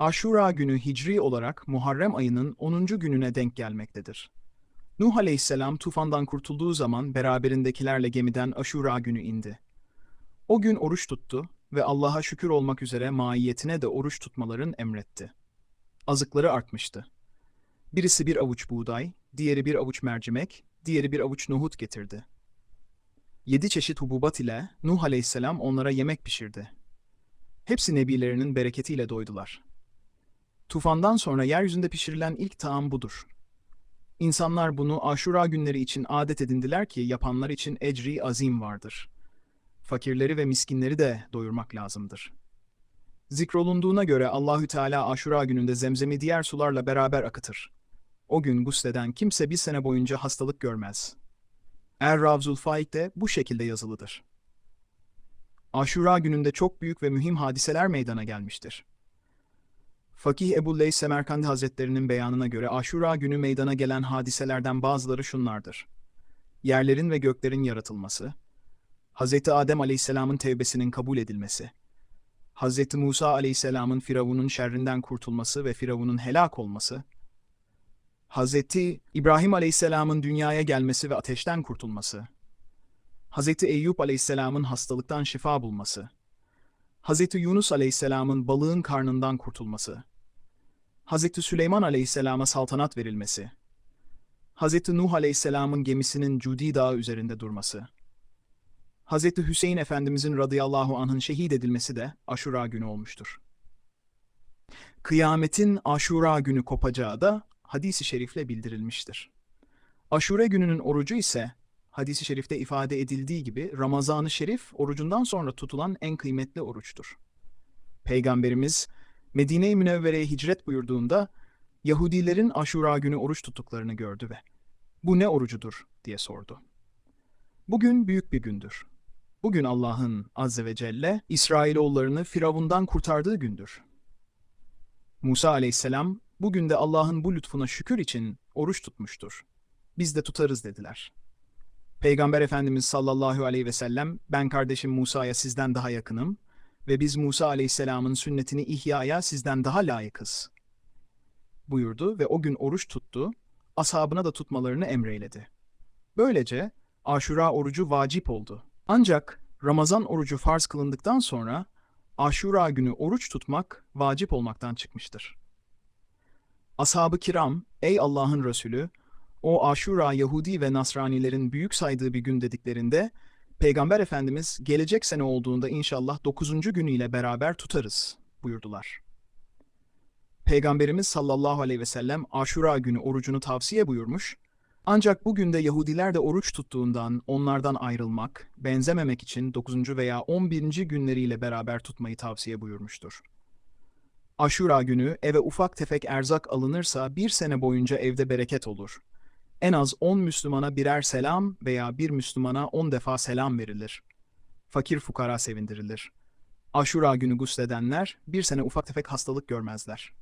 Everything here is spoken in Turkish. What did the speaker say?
Aşura günü hicri olarak Muharrem ayının 10. gününe denk gelmektedir. Nuh aleyhisselam tufandan kurtulduğu zaman beraberindekilerle gemiden Aşura günü indi. O gün oruç tuttu ve Allah'a şükür olmak üzere maiyetine de oruç tutmaların emretti. Azıkları artmıştı. Birisi bir avuç buğday, diğeri bir avuç mercimek, diğeri bir avuç nohut getirdi. Yedi çeşit hububat ile Nuh aleyhisselam onlara yemek pişirdi. Hepsi nebilerinin bereketiyle doydular. Tufandan sonra yeryüzünde pişirilen ilk taam budur. İnsanlar bunu aşura günleri için adet edindiler ki yapanlar için ecri azim vardır. Fakirleri ve miskinleri de doyurmak lazımdır. Zikrolunduğuna göre Allahü Teala aşura gününde zemzemi diğer sularla beraber akıtır. O gün gusleden kimse bir sene boyunca hastalık görmez. Er Ravzul Faik'te bu şekilde yazılıdır. Aşura gününde çok büyük ve mühim hadiseler meydana gelmiştir. Fakih Ebu Leys Semerkandi Hazretlerinin beyanına göre Aşura günü meydana gelen hadiselerden bazıları şunlardır. Yerlerin ve göklerin yaratılması, Hz. Adem Aleyhisselam'ın tevbesinin kabul edilmesi, Hz. Musa Aleyhisselam'ın Firavun'un şerrinden kurtulması ve Firavun'un helak olması, Hz. İbrahim Aleyhisselam'ın dünyaya gelmesi ve ateşten kurtulması, Hz. Eyüp Aleyhisselam'ın hastalıktan şifa bulması, Hz. Yunus Aleyhisselam'ın balığın karnından kurtulması, Hz. Süleyman Aleyhisselam'a saltanat verilmesi, Hz. Nuh Aleyhisselam'ın gemisinin Cudi Dağı üzerinde durması, Hz. Hüseyin Efendimizin radıyallahu anh'ın şehit edilmesi de Aşura günü olmuştur. Kıyametin Aşura günü kopacağı da hadisi şerifle bildirilmiştir. Aşure gününün orucu ise hadisi şerifte ifade edildiği gibi Ramazan-ı Şerif orucundan sonra tutulan en kıymetli oruçtur. Peygamberimiz Medine-i Münevvere'ye hicret buyurduğunda Yahudilerin Aşura günü oruç tuttuklarını gördü ve bu ne orucudur diye sordu. Bugün büyük bir gündür. Bugün Allah'ın Azze ve Celle İsrailoğullarını Firavundan kurtardığı gündür. Musa aleyhisselam bugün de Allah'ın bu lütfuna şükür için oruç tutmuştur. Biz de tutarız dediler. Peygamber Efendimiz sallallahu aleyhi ve sellem ben kardeşim Musa'ya sizden daha yakınım ve biz Musa aleyhisselamın sünnetini ihyaya sizden daha layıkız buyurdu ve o gün oruç tuttu, ashabına da tutmalarını emreyledi. Böylece Aşura orucu vacip oldu. Ancak Ramazan orucu farz kılındıktan sonra Aşura günü oruç tutmak vacip olmaktan çıkmıştır. Ashab-ı kiram, ey Allah'ın Resulü, o Aşura Yahudi ve Nasranilerin büyük saydığı bir gün dediklerinde, Peygamber Efendimiz gelecek sene olduğunda inşallah 9. günüyle beraber tutarız buyurdular. Peygamberimiz sallallahu aleyhi ve sellem Aşura günü orucunu tavsiye buyurmuş, ancak bugün de Yahudiler de oruç tuttuğundan onlardan ayrılmak, benzememek için 9. veya 11. günleriyle beraber tutmayı tavsiye buyurmuştur. Aşura günü eve ufak tefek erzak alınırsa bir sene boyunca evde bereket olur. En az 10 Müslümana birer selam veya bir Müslümana 10 defa selam verilir. Fakir fukara sevindirilir. Aşura günü gusledenler bir sene ufak tefek hastalık görmezler.